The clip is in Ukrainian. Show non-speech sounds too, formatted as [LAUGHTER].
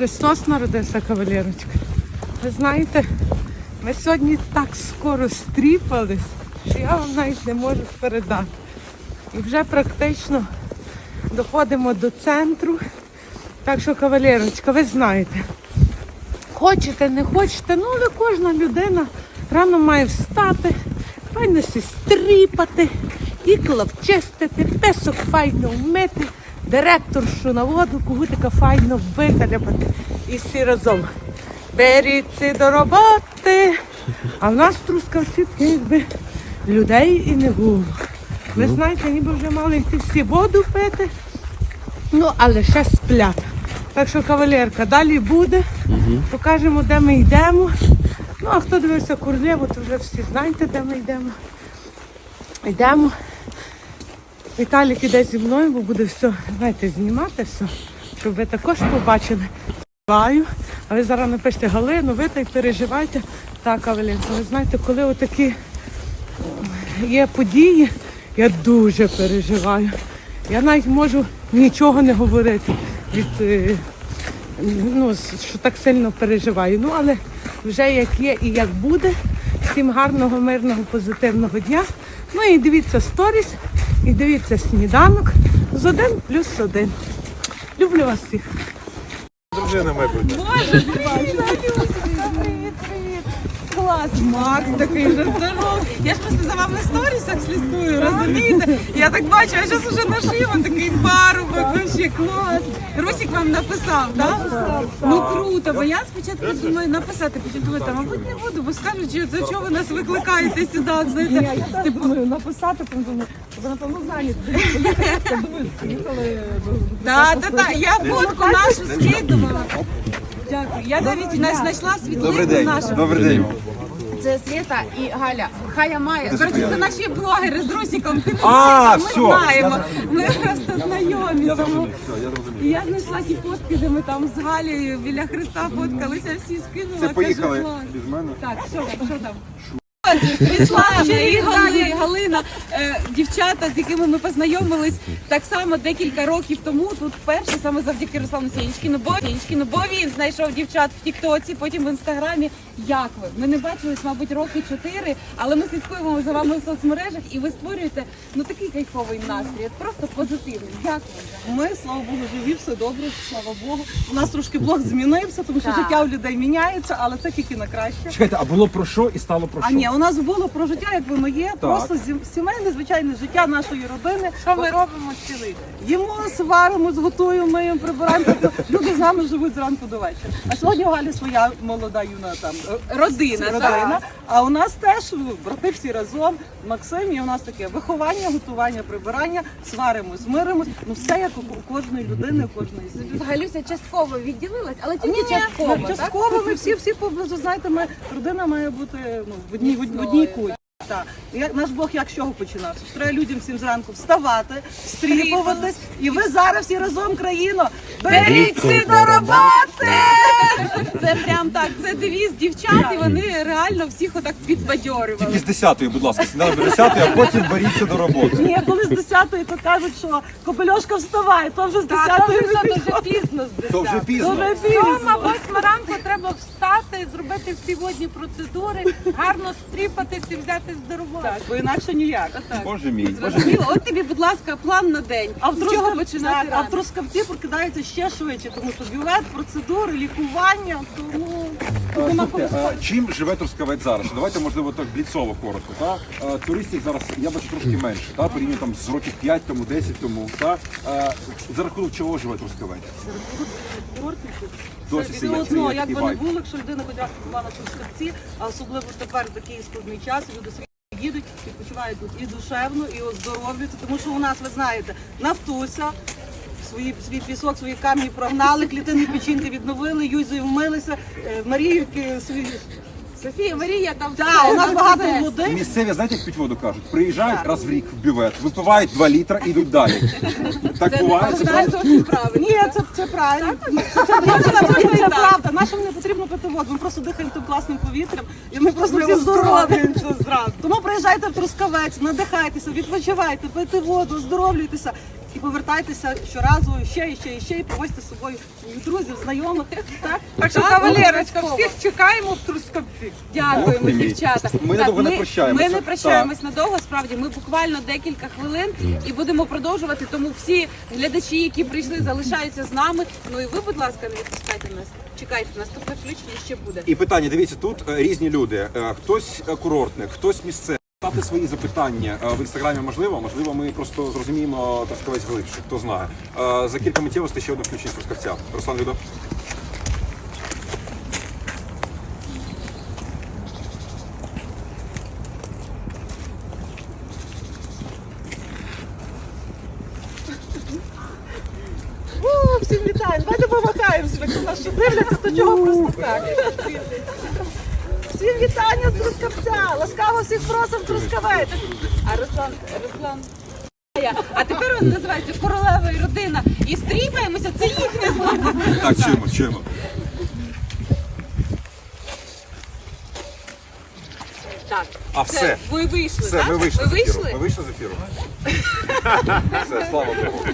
Христос народився, кавалерочка. Ви знаєте, ми сьогодні так скоро стріпались, що я вам навіть не можу передати. І вже практично доходимо до центру. Так що, кавалерочка, ви знаєте, хочете, не хочете, ну але кожна людина рано має встати, файно сі стріпати, ікла вчистити, песок файно вмити, директоршу на воду, кугутика файно викаляпати. І всі разом. Беріться до роботи. А в нас в трускавці якби людей і не було. Ви знаєте, ніби вже мали йти всі воду пити. Ну, але ще сплять. Так що, кавалерка, далі буде. Покажемо, де ми йдемо. Ну, а хто дивився Курлєву, то вже всі знаєте, де ми йдемо. Йдемо. Віталік іде зі мною, бо буде все, знаєте, знімати все, щоб ви також побачили. А ви зараз напишете Галину, ви так переживайте. Так, Кавалерка, ви знаєте, коли отакі є події, я дуже переживаю. Я навіть можу нічого не говорити від е, ну, що так сильно переживаю. Ну, але вже як є і як буде. Всім гарного, мирного, позитивного дня. Ну і дивіться сторіс, і дивіться сніданок з один плюс один. Люблю вас всіх. Дружина, мабуть. Привіт, привіт. Клас, Макс такий вже здоровий. Я ж просто за вами в сторісах слідкую, розумієте? Я так бачу, а зараз уже нашив, він такий парубок, вообще клас. Русик вам написав, так? Ну круто, бо я спочатку думаю написати, потім думаю, та мабуть не буду, бо скажуть, що за чого ви нас викликаєте сюди, знаєте? Типу, думаю, написати, потім думаю, ви напевно зайняті. [LAUGHS] Думаю, приїхали. Так, так, так, я фотку нашу скидувала. Дякую. Я навіть знайшла світлину нашу. Добрий день. Це Света і Галя. Хая має. Коротше, це наші блогери з Русіком. Ти не А, знаєш, все. ми знаємо. Ми просто знайомі. Я Тому зрозумів, все, я зрозумів. і я знайшла ті фотки, де ми там з Галею біля Христа фоткалися, всі скинула. Це поїхали клас. без мене. Так, що там, що там? Світлана і Галина, Галина, е, дівчата, з якими ми познайомились так само декілька років тому. Тут вперше саме завдяки Руслану Сєнічкіну, бо Сєнічкіну, бо він знайшов дівчат в Тіктоці, потім в інстаграмі. Як ви? Ми не бачились, мабуть, роки чотири, але ми слідкуємо за вами в соцмережах, і ви створюєте ну такий кайфовий настрій, от просто позитивний. Як ви? Ми, слава Богу, живі, все добре, слава Богу. У нас трошки блог змінився, тому що Так. життя у людей міняється, але це тільки на краще. Чекайте, а було про що і стало про А що? ні, у нас було про життя, як воно є, просто зі- сімейне, звичайне життя нашої родини. Що ми робимо цілий? Їмо, сваримо, зготуємо, миємо, прибираємо. Тобто [LAUGHS] люди з нами живуть зранку до вечора. А сьогодні у Галі своя молода юна там Родина, родина. А у нас теж ну, брати всі разом. Максим, і у нас таке виховання, готування, прибирання, сваримось, миримось. Ну все як у у кожної людини, у кожної сім'ї. Галюся частково відділилась, але тільки частково. частково ми всі всі поблизу. Знаєте, ми родина має бути ну в одній в одній- в одній куті. Так. Як наш Бог як з чого починався? Що Треба людям всім зранку вставати, стріпуватись, і ви зараз всі разом країно. Беріться до роботи! Це прям так, це девіз дівчат, і вони реально всіх отак підбадьорювали. Тільки з 10-ї, будь ласка, сніданок до 10-ї, а потім беріться до роботи. Ні, коли з 10-ї то кажуть, що Кобельошка вставай, то вже з 10-ї не вже пізно. То вже пізно. Дуже Сьома, пізно. восьма ранку треба встати, зробити всі водні процедури, гарно стріпатись і взяти до. Так, бо інакше ніяк. Боже мій, боже мій. Зрозуміло, от тобі, будь ласка, план на день. А в, з чого починати а в ранок? Трускавці прокидається ще швидше, тому що бювет, процедури, лікування, тому тут нема коли Слухайте, а чим живе Трускавець зараз? Давайте, можливо, так бліцово коротко. Та? Е, Туристів зараз, я бачу, трошки менше, та? порівняно там з років 5 тому, 10 тому. Та? Е, За рахунок чого живе Трускавець? Досі Все це є, одно, як би не вайб. було, якщо людина раз була на Трускавці, а особливо тепер в такий складний час, і люди собі їдуть, відпочивають тут і душевно, і оздоровлюються, тому що у нас, ви знаєте, нафтуся, свої, свій пісок, свої камні прогнали, клітини печінки відновили, юзою вмилися, Марію Маріївки свої. Софія, Марія, там Так, все, у нас багато води. Місцеві, знаєте, як пить воду кажуть? Приїжджають раз в рік в бювет, випивають 2 літра і йдуть далі. Так буває? Це правильно. Ні, це, це правильно. Це, це, це, правда. Нашим не потрібно пити воду. Ми просто дихаємо тим класним повітрям і ми просто всі зранку. Тому приїжджайте в Трускавець, надихайтеся, відпочивайте, пийте воду, оздоровлюйтеся. І повертайтеся щоразу ще і ще і ще і привозьте з собою друзів, знайомих. Так, Так що, кавалерочка, всіх чекаємо в Трускавці. Дякуємо, дівчата. Ми Так, надовго не прощаємося. Ми не прощаємось надовго. Справді ми буквально декілька хвилин і будемо продовжувати. Тому всі глядачі, які прийшли, залишаються з нами. Ну і ви, будь ласка, не відпускайте нас. Чекайте, наступне включення ще буде. І питання, дивіться, тут е, різні люди. Е, Хтось е, курортник, хтось місцевий. Ставте свої запитання е, в інстаграмі можливо, можливо, ми просто зрозуміємо Трускавець глибше, хто знає. Е, За кілька миттєвостей ще одне включення Трускавця. Руслан Відо. О, всім вітаю. Давайте помахаємося, якщо нас ще дивляться, то чого просто так. Всім вітання з Трускавця! Ласкаво всіх просимо Трускавець! А Руслан, Руслан. А тепер він називається королева і родина. І стріпаємося, це їхня злоба. Так, чуємо, чуємо. Так, А все. ви вийшли, Все, так? ми вийшли ви з ефіру. вийшли? Ми вийшли з ефіру. Все, слава Богу.